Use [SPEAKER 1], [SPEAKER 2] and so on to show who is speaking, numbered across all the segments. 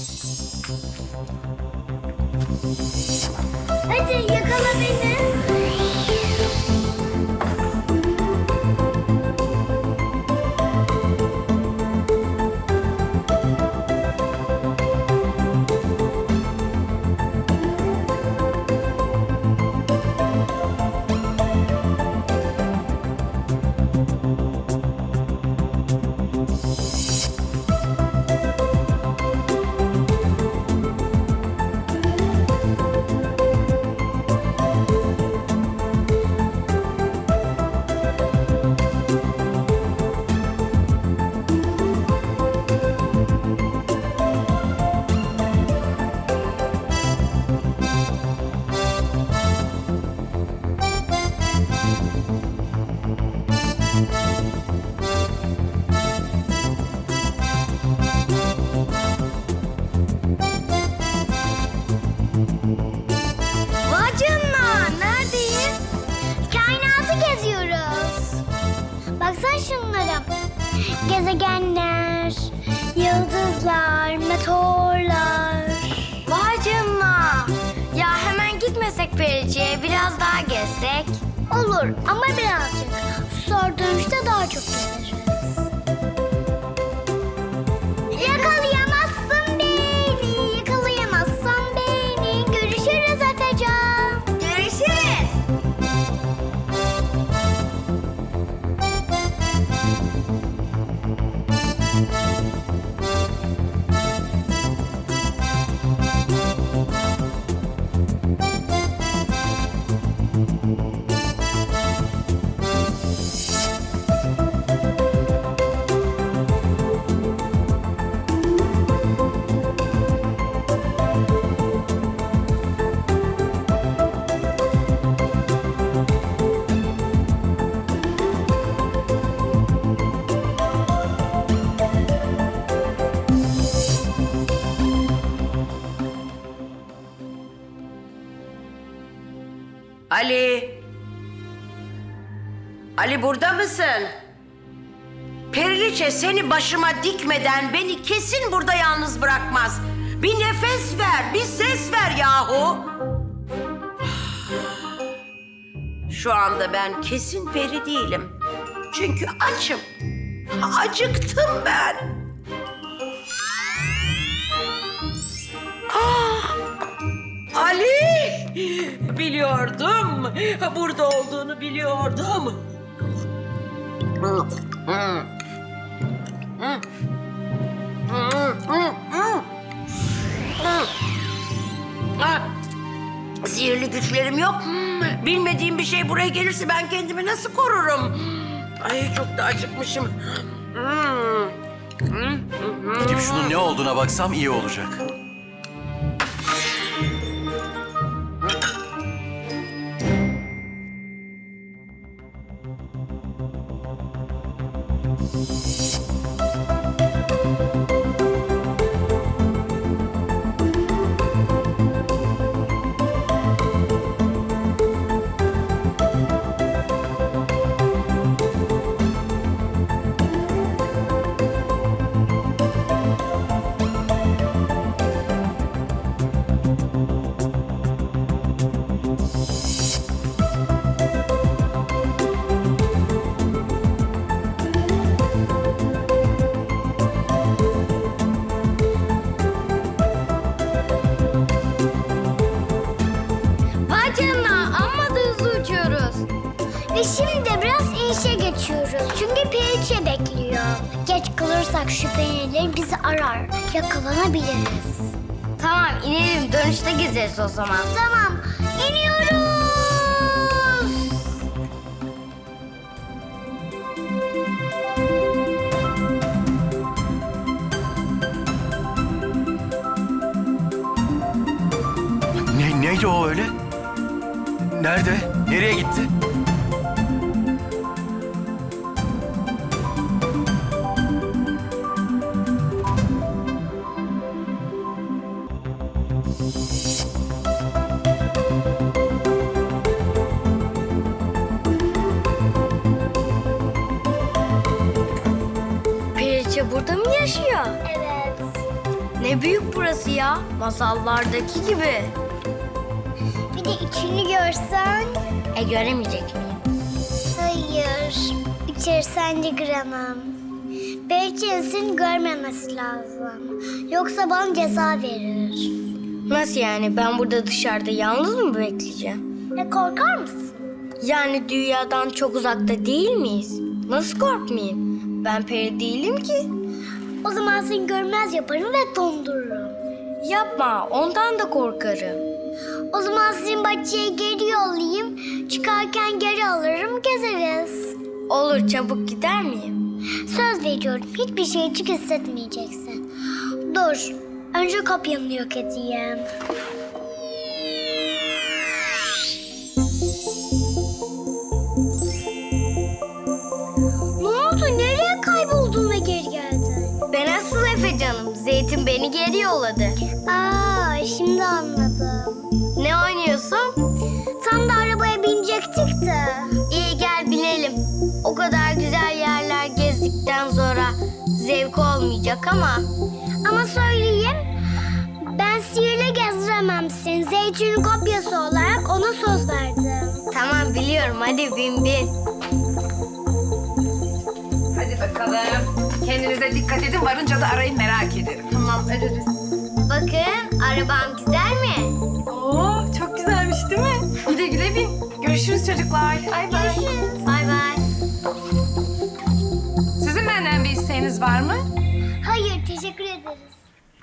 [SPEAKER 1] どこど
[SPEAKER 2] こどこどこどこどこ?
[SPEAKER 1] Olur ama birazcık. Dönüşte daha çok gezeriz. Yakalayamazsın
[SPEAKER 3] Ali. Ali burada mısın? Periliçe seni başıma dikmeden beni kesin burada yalnız bırakmaz. Bir nefes ver, bir ses ver yahu. Şu anda ben kesin peri değilim. Çünkü açım. Acıktım ben. Ah! Ali! Biliyordum. Burada olduğunu biliyordum. Ah, Sihirli güçlerim yok. Bilmediğim bir şey buraya gelirse ben kendimi nasıl korurum? Ay çok da acıkmışım.
[SPEAKER 4] Gidip şunun ne olduğuna baksam iyi olacak.
[SPEAKER 1] Yakalanabiliriz.
[SPEAKER 2] Tamam inelim dönüşte gezeriz o zaman.
[SPEAKER 1] Tamam, iniyoruz.
[SPEAKER 4] Ne, neydi o öyle? Nerede? Nereye gitti?
[SPEAKER 2] Masallardaki gibi.
[SPEAKER 1] Bir de içini görsen.
[SPEAKER 2] E göremeyecek miyim?
[SPEAKER 1] Hayır. İçerisen de giremem. Belki seni görmemesi lazım. Yoksa bana ceza verir.
[SPEAKER 2] Nasıl yani? Ben burada dışarıda yalnız mı bekleyeceğim?
[SPEAKER 1] Ne korkar mısın?
[SPEAKER 2] Yani dünyadan çok uzakta değil miyiz? Nasıl korkmayayım? Ben peri değilim ki.
[SPEAKER 1] O zaman seni görmez yaparım ve dondururum.
[SPEAKER 2] Yapma, ondan da korkarım.
[SPEAKER 1] O zaman seni bahçeye geri yollayayım. Çıkarken geri alırım gezeriz.
[SPEAKER 2] Olur, çabuk gider miyim?
[SPEAKER 1] Söz veriyorum hiçbir şeycik hissetmeyeceksin. Dur. Önce kopyanı yok edeyim.
[SPEAKER 2] Efe canım. Zeytin beni geri yolladı.
[SPEAKER 1] Aa, şimdi anladım.
[SPEAKER 2] Ne oynuyorsun?
[SPEAKER 1] Tam da arabaya binecektik de.
[SPEAKER 2] İyi gel binelim. O kadar güzel yerler gezdikten sonra zevk olmayacak ama.
[SPEAKER 1] Ama söyleyeyim, ben sihirle gezdiremem seni. Zeytin'in kopyası olarak ona söz verdim.
[SPEAKER 2] Tamam biliyorum hadi bin bin.
[SPEAKER 5] Hadi bakalım. Kendinize dikkat edin. Varınca da arayın merak ederim.
[SPEAKER 2] Tamam ararız. Bakın arabam güzel mi?
[SPEAKER 5] Oo, çok güzelmiş değil mi? Güle güle bin. Görüşürüz çocuklar. Bay bay.
[SPEAKER 2] Bay bay.
[SPEAKER 5] Sizin benden bir isteğiniz var mı?
[SPEAKER 1] Hayır, teşekkür ederiz.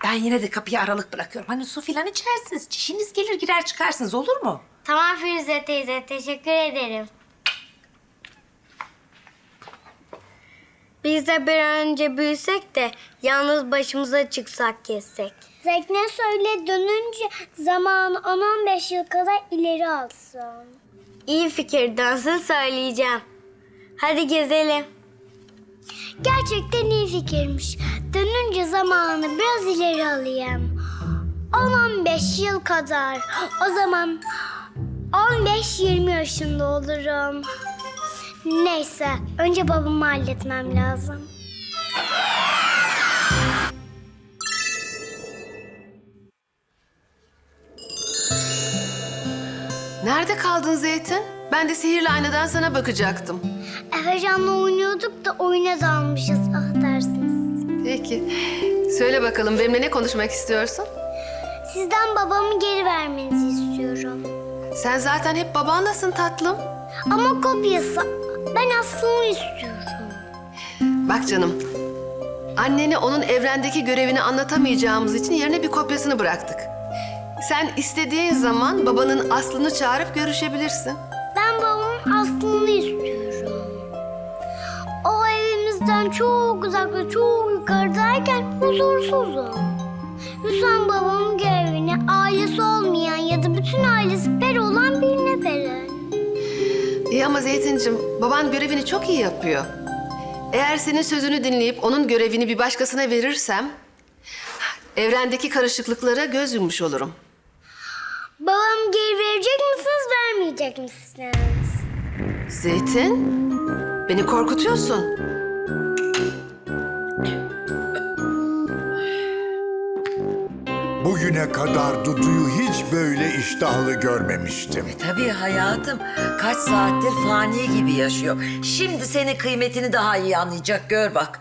[SPEAKER 5] Ben yine de kapıyı aralık bırakıyorum. Hani su filan içersiniz. Çişiniz gelir girer çıkarsınız olur mu?
[SPEAKER 2] Tamam Firuze teyze teşekkür ederim. Biz de bir an önce büyüsek de yalnız başımıza çıksak gezsek.
[SPEAKER 1] Zekne söyle dönünce zamanı 10-15 yıl kadar ileri alsın.
[SPEAKER 2] İyi fikir dönsün söyleyeceğim. Hadi gezelim.
[SPEAKER 1] Gerçekten iyi fikirmiş. Dönünce zamanı biraz ileri alayım. 10-15 yıl kadar. O zaman 15-20 yaşında olurum. Neyse, önce babamı halletmem lazım.
[SPEAKER 6] Nerede kaldın Zeytin? Ben de sihirli aynadan sana bakacaktım.
[SPEAKER 1] Efecan'la oynuyorduk da oyuna dalmışız. Ah dersiniz.
[SPEAKER 6] Peki. Söyle bakalım benimle ne konuşmak istiyorsun?
[SPEAKER 1] Sizden babamı geri vermenizi istiyorum.
[SPEAKER 6] Sen zaten hep babanlasın tatlım.
[SPEAKER 1] Ama kopyası. Ben aslını istiyorum.
[SPEAKER 6] Bak canım. Annene onun evrendeki görevini anlatamayacağımız için yerine bir kopyasını bıraktık. Sen istediğin zaman babanın aslını çağırıp görüşebilirsin.
[SPEAKER 1] Ben babamın aslını istiyorum. O evimizden çok uzak ve çok yukarıdayken huzursuzum. Lütfen babamın görevini ailesi olmayan ya da bütün ailesi peri olan birine verin.
[SPEAKER 6] İyi ama Zeytincim, baban görevini çok iyi yapıyor. Eğer senin sözünü dinleyip onun görevini bir başkasına verirsem... ...evrendeki karışıklıklara göz yummuş olurum.
[SPEAKER 1] Babamı geri verecek misiniz, vermeyecek misiniz?
[SPEAKER 6] Zeytin, beni korkutuyorsun.
[SPEAKER 7] Bugüne kadar Dudu'yu hiç böyle iştahlı görmemiştim.
[SPEAKER 8] Tabii hayatım. Kaç saattir fani gibi yaşıyor. Şimdi senin kıymetini daha iyi anlayacak. Gör bak.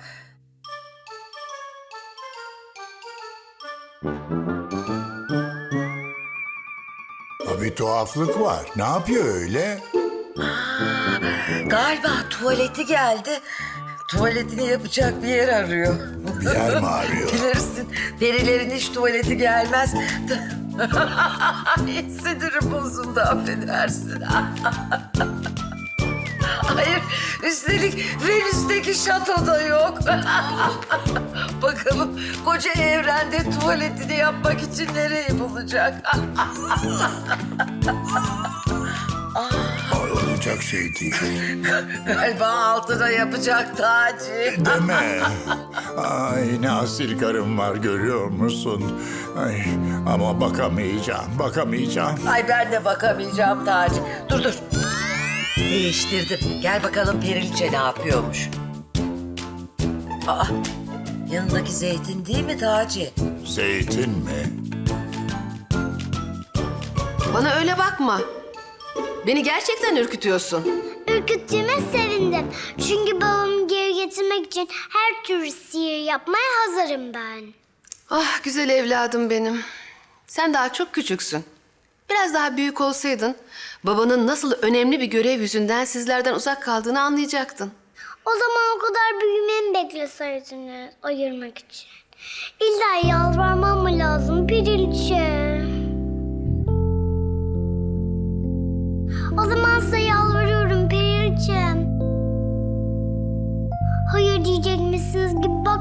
[SPEAKER 7] Bir tuhaflık var. Ne yapıyor öyle?
[SPEAKER 8] Galiba tuvaleti geldi. Tuvaletini yapacak bir yer arıyor.
[SPEAKER 7] Bir yer mi arıyor?
[SPEAKER 8] Bilirsin perilerin hiç tuvaleti gelmez. Sinirim bozuldu affedersin. Hayır üstelik Venüs'teki şatoda yok. Bakalım koca evrende tuvaletini yapmak için nereyi bulacak?
[SPEAKER 7] Ay, olacak şey değil.
[SPEAKER 8] Galiba altına yapacak Taci.
[SPEAKER 7] Deme. Ay ne asil karım var görüyor musun? Ay, ama bakamayacağım, bakamayacağım.
[SPEAKER 8] Ay ben de bakamayacağım Taci. Dur dur. Değiştirdim. Gel bakalım Periliçe ne yapıyormuş. Aa, Yanındaki zeytin değil mi Taci?
[SPEAKER 7] Zeytin mi?
[SPEAKER 6] Bana öyle bakma. Beni gerçekten ürkütüyorsun.
[SPEAKER 1] Ürküttüğüme sevindim. Çünkü babamı geri getirmek için her türlü sihir yapmaya hazırım ben.
[SPEAKER 6] Ah güzel evladım benim. Sen daha çok küçüksün. Biraz daha büyük olsaydın babanın nasıl önemli bir görev yüzünden sizlerden uzak kaldığını anlayacaktın.
[SPEAKER 1] O zaman o kadar büyümemi bekleseydiniz ayırmak için. İlla yalvarmam mı lazım Pirilçe?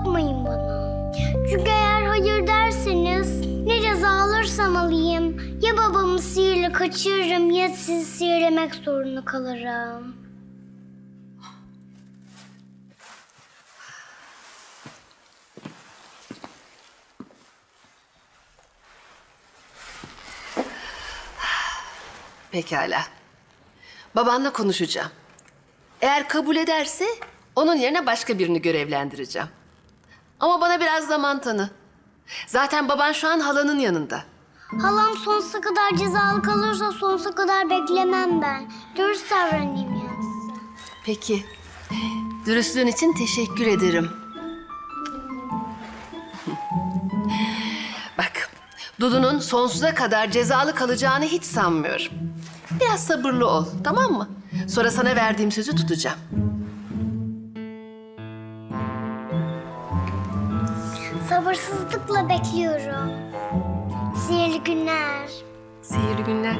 [SPEAKER 1] Gibi bakmayın bana. Çünkü eğer hayır derseniz ne ceza alırsam alayım ya babamı sihirle kaçırırım ya sizi sihirlemek zorunda kalırım.
[SPEAKER 6] Pekala. Babanla konuşacağım. Eğer kabul ederse onun yerine başka birini görevlendireceğim. Ama bana biraz zaman tanı. Zaten baban şu an halanın yanında.
[SPEAKER 1] Halam sonsuza kadar cezalı kalırsa sonsuza kadar beklemem ben. Dürüst davranayım yani size.
[SPEAKER 6] Peki. Dürüstlüğün için teşekkür ederim. Bak, Dudu'nun sonsuza kadar cezalı kalacağını hiç sanmıyorum. Biraz sabırlı ol, tamam mı? Sonra sana verdiğim sözü tutacağım.
[SPEAKER 1] Sabırsızlıkla bekliyorum. Sihirli günler.
[SPEAKER 6] Sihirli günler.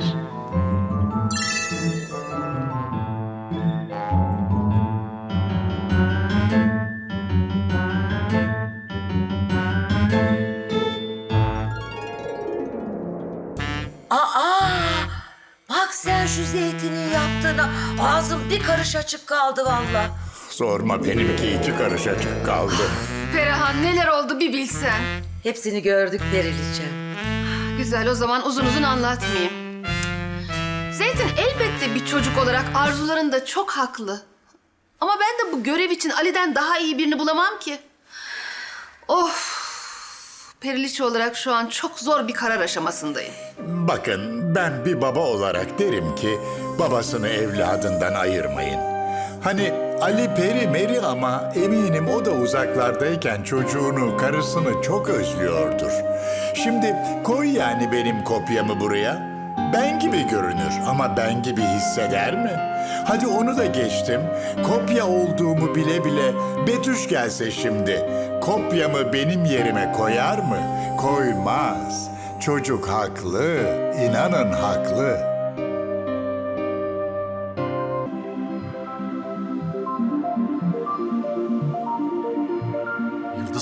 [SPEAKER 8] Aa! Bak sen şu zeytinin yaptığına. Ağzım bir karış açık kaldı valla.
[SPEAKER 7] Sorma benimki iki karış açık kaldı.
[SPEAKER 6] Ferahan neler oldu bir bilsen.
[SPEAKER 8] Hepsini gördük Periliçem.
[SPEAKER 6] Güzel o zaman uzun uzun anlatmayayım. Zeytin elbette bir çocuk olarak arzularında çok haklı. Ama ben de bu görev için Ali'den daha iyi birini bulamam ki. Of! Periliçe olarak şu an çok zor bir karar aşamasındayım.
[SPEAKER 7] Bakın ben bir baba olarak derim ki babasını evladından ayırmayın. Hani Ali peri meri ama eminim o da uzaklardayken çocuğunu, karısını çok özlüyordur. Şimdi koy yani benim kopyamı buraya. Ben gibi görünür ama ben gibi hisseder mi? Hadi onu da geçtim. Kopya olduğumu bile bile Betüş gelse şimdi kopyamı benim yerime koyar mı? Koymaz. Çocuk haklı, inanın haklı.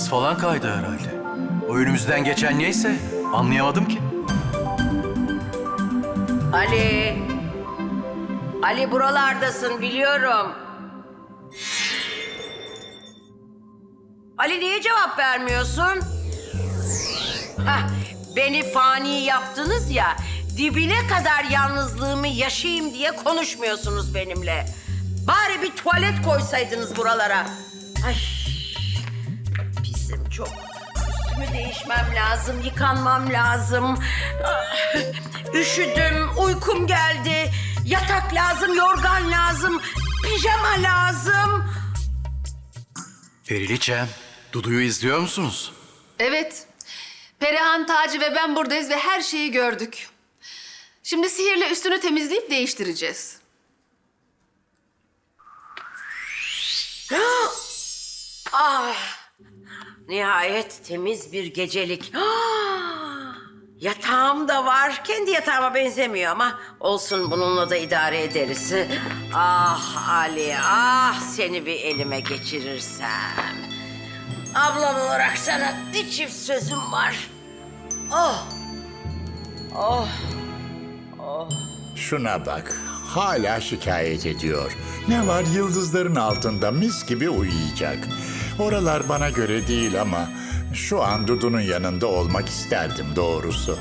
[SPEAKER 4] Yıldız falan kaydı herhalde. O önümüzden geçen neyse anlayamadım ki.
[SPEAKER 3] Ali. Ali buralardasın biliyorum. Ali niye cevap vermiyorsun? Hah, beni fani yaptınız ya. Dibine kadar yalnızlığımı yaşayayım diye konuşmuyorsunuz benimle. Bari bir tuvalet koysaydınız buralara. Ay çok. Üstümü değişmem lazım, yıkanmam lazım. Ah, Üşüdüm, uykum geldi. Yatak lazım, yorgan lazım, pijama lazım.
[SPEAKER 4] Periliçem, Dudu'yu izliyor musunuz?
[SPEAKER 6] Evet. Perihan, Taci ve ben buradayız ve her şeyi gördük. Şimdi sihirle üstünü temizleyip değiştireceğiz.
[SPEAKER 3] Ah! Nihayet temiz bir gecelik. Yatağım da var. Kendi yatağıma benzemiyor ama olsun bununla da idare ederiz. Ah Ali, ah seni bir elime geçirirsem. Ablam olarak sana bir çift sözüm var. Oh! Oh!
[SPEAKER 7] Şuna bak, hala şikayet ediyor. Ne var yıldızların altında mis gibi uyuyacak. Oralar bana göre değil ama şu an Dudu'nun yanında olmak isterdim doğrusu.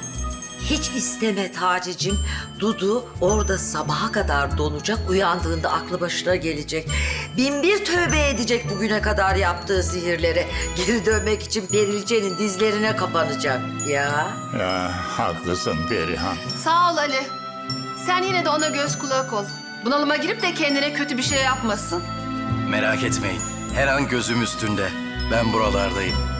[SPEAKER 8] Hiç isteme Taci'cim. Dudu orada sabaha kadar donacak. Uyandığında aklı başına gelecek. Bin bir tövbe edecek bugüne kadar yaptığı sihirlere. Geri dönmek için Periliçe'nin dizlerine kapanacak ya.
[SPEAKER 7] Ya haklısın Perihan.
[SPEAKER 6] Sağ ol Ali. Sen yine de ona göz kulak ol. Bunalıma girip de kendine kötü bir şey yapmasın.
[SPEAKER 4] Merak etmeyin. Her an gözüm üstünde. Ben buralardayım.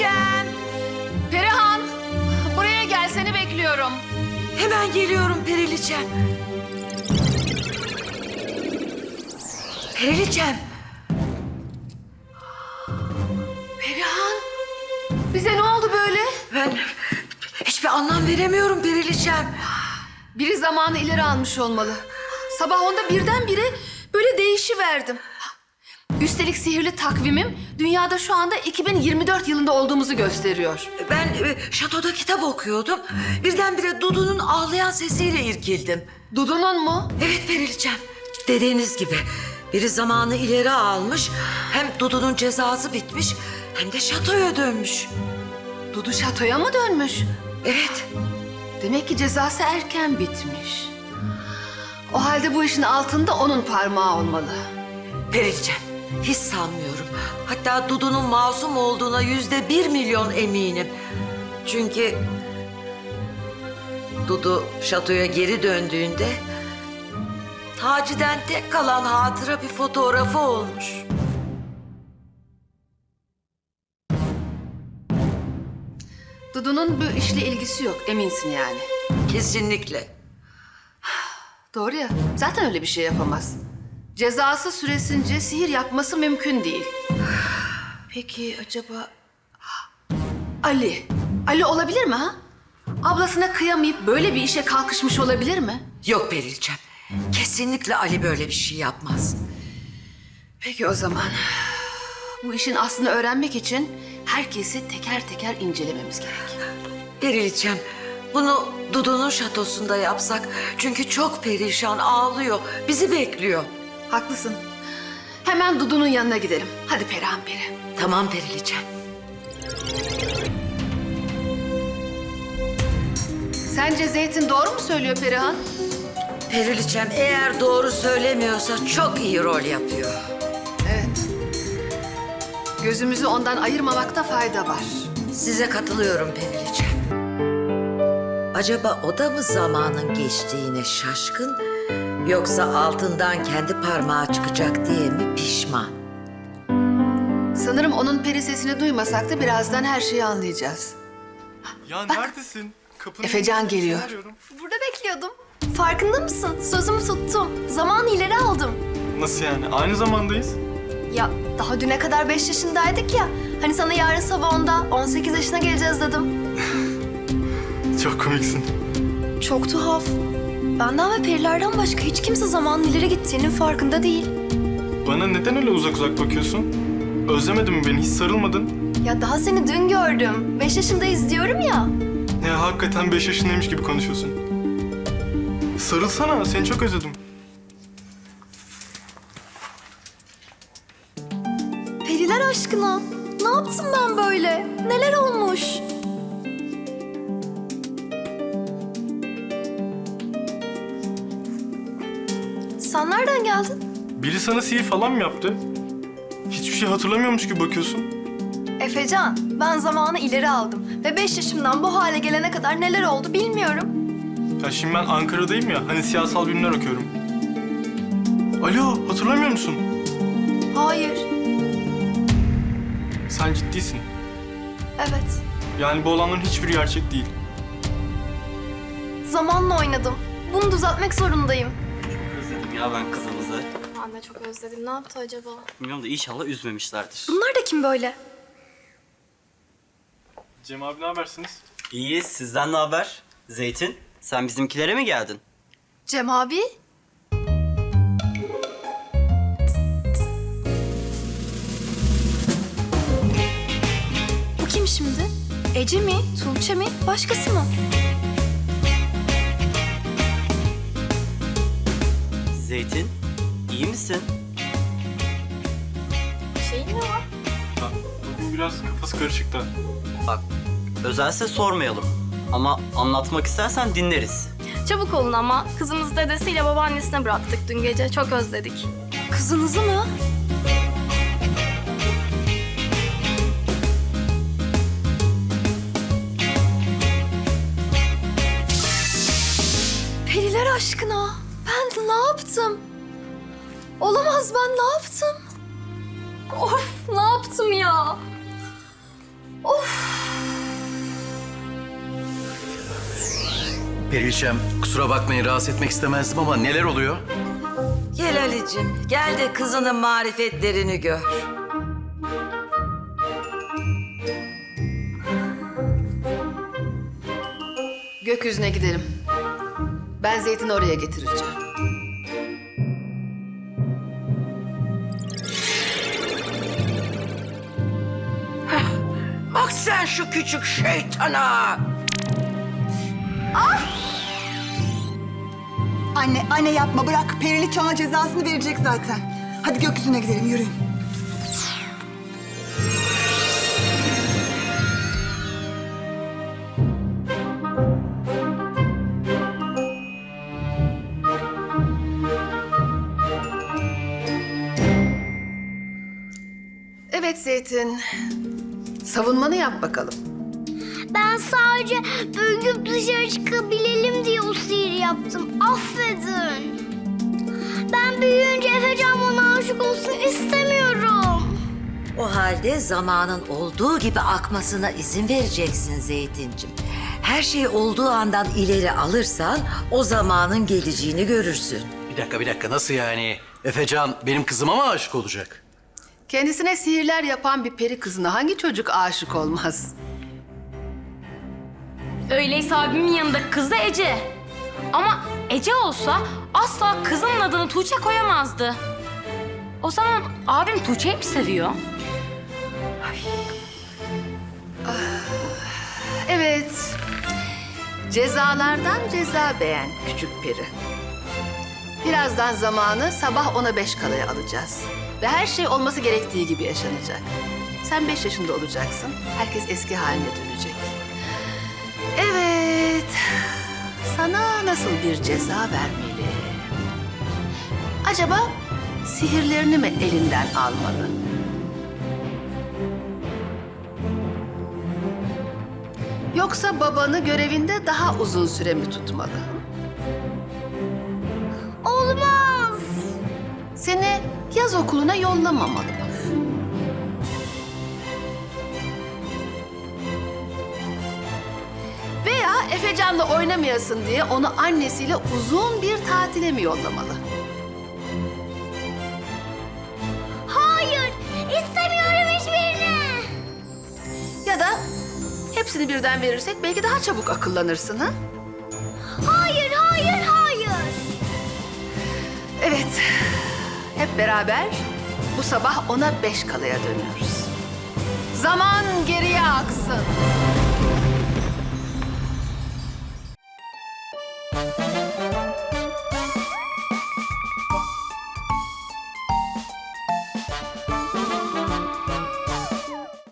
[SPEAKER 8] Periliçem.
[SPEAKER 6] Perihan, buraya gel seni bekliyorum.
[SPEAKER 8] Hemen geliyorum Periliçem. Periliçem. Perihan.
[SPEAKER 6] Bize ne oldu böyle?
[SPEAKER 8] Ben hiçbir anlam veremiyorum Periliçem.
[SPEAKER 6] Biri zamanı ileri almış olmalı. Sabah onda birdenbire böyle değişiverdim. Üstelik sihirli takvimim dünyada şu anda 2024 yılında olduğumuzu gösteriyor.
[SPEAKER 8] Ben e, şatoda kitap okuyordum. Birdenbire Dudu'nun ağlayan sesiyle irkildim.
[SPEAKER 6] Dudu'nun mu?
[SPEAKER 8] Evet Periliçem. Dediğiniz gibi biri zamanı ileri almış. Hem Dudu'nun cezası bitmiş hem de şatoya dönmüş.
[SPEAKER 6] Dudu şatoya mı dönmüş?
[SPEAKER 8] Evet.
[SPEAKER 6] Demek ki cezası erken bitmiş. O halde bu işin altında onun parmağı olmalı.
[SPEAKER 8] Periliçem. Hiç sanmıyorum. Hatta Dudu'nun masum olduğuna yüzde bir milyon eminim. Çünkü Dudu şatoya geri döndüğünde Taci'den tek kalan hatıra bir fotoğrafı olmuş.
[SPEAKER 6] Dudu'nun bu işle ilgisi yok eminsin yani.
[SPEAKER 8] Kesinlikle.
[SPEAKER 6] Doğru ya. Zaten öyle bir şey yapamaz. Cezası süresince sihir yapması mümkün değil. Peki acaba... Ali. Ali olabilir mi ha? Ablasına kıyamayıp böyle bir işe kalkışmış olabilir mi?
[SPEAKER 8] Yok Perilçem. Kesinlikle Ali böyle bir şey yapmaz.
[SPEAKER 6] Peki o zaman. Bu işin aslını öğrenmek için herkesi teker teker incelememiz gerek.
[SPEAKER 8] Perilçem, bunu Dudu'nun şatosunda yapsak. Çünkü çok perişan ağlıyor. Bizi bekliyor.
[SPEAKER 6] Haklısın. Hemen Dudu'nun yanına gidelim. Hadi Perihan Peri.
[SPEAKER 8] Tamam Perilçem.
[SPEAKER 6] Sence Zeytin doğru mu söylüyor Perihan?
[SPEAKER 8] Perilçem eğer doğru söylemiyorsa çok iyi rol yapıyor.
[SPEAKER 6] Evet. Gözümüzü ondan ayırmamakta fayda var.
[SPEAKER 8] Size katılıyorum Perilçem. Acaba o da mı zamanın geçtiğine şaşkın yoksa altından kendi parmağı çıkacak diye mi pişman?
[SPEAKER 6] Sanırım onun peri sesini duymasak da birazdan her şeyi anlayacağız.
[SPEAKER 9] Ya neredesin? Kapının
[SPEAKER 6] Efecan geliyor.
[SPEAKER 9] arıyorum.
[SPEAKER 10] Burada bekliyordum. Farkında mısın? Sözümü tuttum. Zamanı ileri aldım.
[SPEAKER 9] Nasıl yani? Aynı zamandayız.
[SPEAKER 10] Ya daha düne kadar 5 yaşındaydık ya. Hani sana yarın sabah onda 18 yaşına geleceğiz dedim.
[SPEAKER 9] Çok komiksin.
[SPEAKER 10] Çok tuhaf. Benden ve perilerden başka hiç kimse zamanın ileri gittiğinin farkında değil.
[SPEAKER 9] Bana neden öyle uzak uzak bakıyorsun? Özlemedin mi beni? Hiç sarılmadın.
[SPEAKER 10] Ya daha seni dün gördüm. 5 yaşındayız diyorum ya.
[SPEAKER 9] Ya hakikaten beş yaşındaymış gibi konuşuyorsun. Sarılsana. Seni çok özledim.
[SPEAKER 10] Periler aşkına. Ne yaptım ben böyle? Neler olmuş? Sen nereden geldin?
[SPEAKER 9] Biri sana sihir falan mı yaptı? Hiçbir şey hatırlamıyormuş gibi bakıyorsun.
[SPEAKER 10] Efecan, ben zamanı ileri aldım. Ve 5 yaşımdan bu hale gelene kadar neler oldu bilmiyorum.
[SPEAKER 9] Ya şimdi ben Ankara'dayım ya. Hani siyasal bilimler okuyorum. Alo, hatırlamıyor musun?
[SPEAKER 10] Hayır,
[SPEAKER 9] Sen ciddisin.
[SPEAKER 10] evet.
[SPEAKER 9] Yani bu olanların hiçbiri gerçek değil.
[SPEAKER 10] Zamanla oynadım. Bunu düzeltmek zorundayım.
[SPEAKER 11] Ya ben kızımızı.
[SPEAKER 10] Ben de çok özledim. Ne yaptı acaba?
[SPEAKER 11] Bilmiyorum da inşallah üzmemişlerdir.
[SPEAKER 10] Bunlar da kim böyle?
[SPEAKER 9] Cem abi ne habersiniz?
[SPEAKER 11] İyi, sizden ne haber? Zeytin? Sen bizimkilere mi geldin?
[SPEAKER 10] Cem abi? Bu kim şimdi? Ece mi? Tuğçe mi? Başkası mı?
[SPEAKER 11] Zeytin, iyi misin?
[SPEAKER 10] Şey mi var?
[SPEAKER 9] Ha, bugün biraz kafası karışık da.
[SPEAKER 11] Bak, özelse sormayalım. Ama anlatmak istersen dinleriz.
[SPEAKER 10] Çabuk olun ama. Kızımızı dedesiyle babaannesine bıraktık dün gece. Çok özledik. Kızınızı mı? Periler aşkına. Olamaz ben ne yaptım? Of ne yaptım ya?
[SPEAKER 4] Perişem kusura bakmayın rahatsız etmek istemezdim ama neler oluyor?
[SPEAKER 8] Gel Ali'cim, gel de kızının marifetlerini gör.
[SPEAKER 6] Gökyüzüne gidelim. Ben Zeytin'i oraya getireceğim.
[SPEAKER 3] Sen şu küçük şeytana.
[SPEAKER 12] Anne, anne yapma bırak. Periliç ona cezasını verecek zaten. Hadi gökyüzüne gidelim yürüyün.
[SPEAKER 6] Savunmanı yap bakalım.
[SPEAKER 1] Ben sadece büyüyüp dışarı çıkabilelim diye o sihir yaptım. Affedin. Ben büyüyünce Efecan bana aşık olsun istemiyorum.
[SPEAKER 8] O halde zamanın olduğu gibi akmasına izin vereceksin Zeytincim. Her şey olduğu andan ileri alırsan o zamanın geleceğini görürsün.
[SPEAKER 4] Bir dakika bir dakika nasıl yani? Efecan benim kızıma mı aşık olacak?
[SPEAKER 6] Kendisine sihirler yapan bir peri kızına hangi çocuk aşık olmaz?
[SPEAKER 13] Öyleyse abimin yanındaki kız da Ece. Ama Ece olsa asla kızının adını Tuğçe koyamazdı. O zaman abim Tuğçe'yi mi seviyor?
[SPEAKER 6] Evet. Cezalardan ceza beğen küçük peri. Birazdan zamanı sabah ona beş kalaya alacağız. Ve her şey olması gerektiği gibi yaşanacak. Sen beş yaşında olacaksın. Herkes eski haline dönecek. Evet. Sana nasıl bir ceza vermeli? Acaba sihirlerini mi elinden almalı? Yoksa babanı görevinde daha uzun süre mi tutmalı?
[SPEAKER 1] Olmaz.
[SPEAKER 6] Seni yaz okuluna yollamamalı? Veya Efecan'la oynamayasın diye onu annesiyle uzun bir tatile mi yollamalı?
[SPEAKER 1] Hayır. istemiyorum hiçbirini.
[SPEAKER 6] Ya da hepsini birden verirsek belki daha çabuk akıllanırsın ha? Beraber bu sabah ona beş kalaya dönüyoruz. Zaman geriye aksın.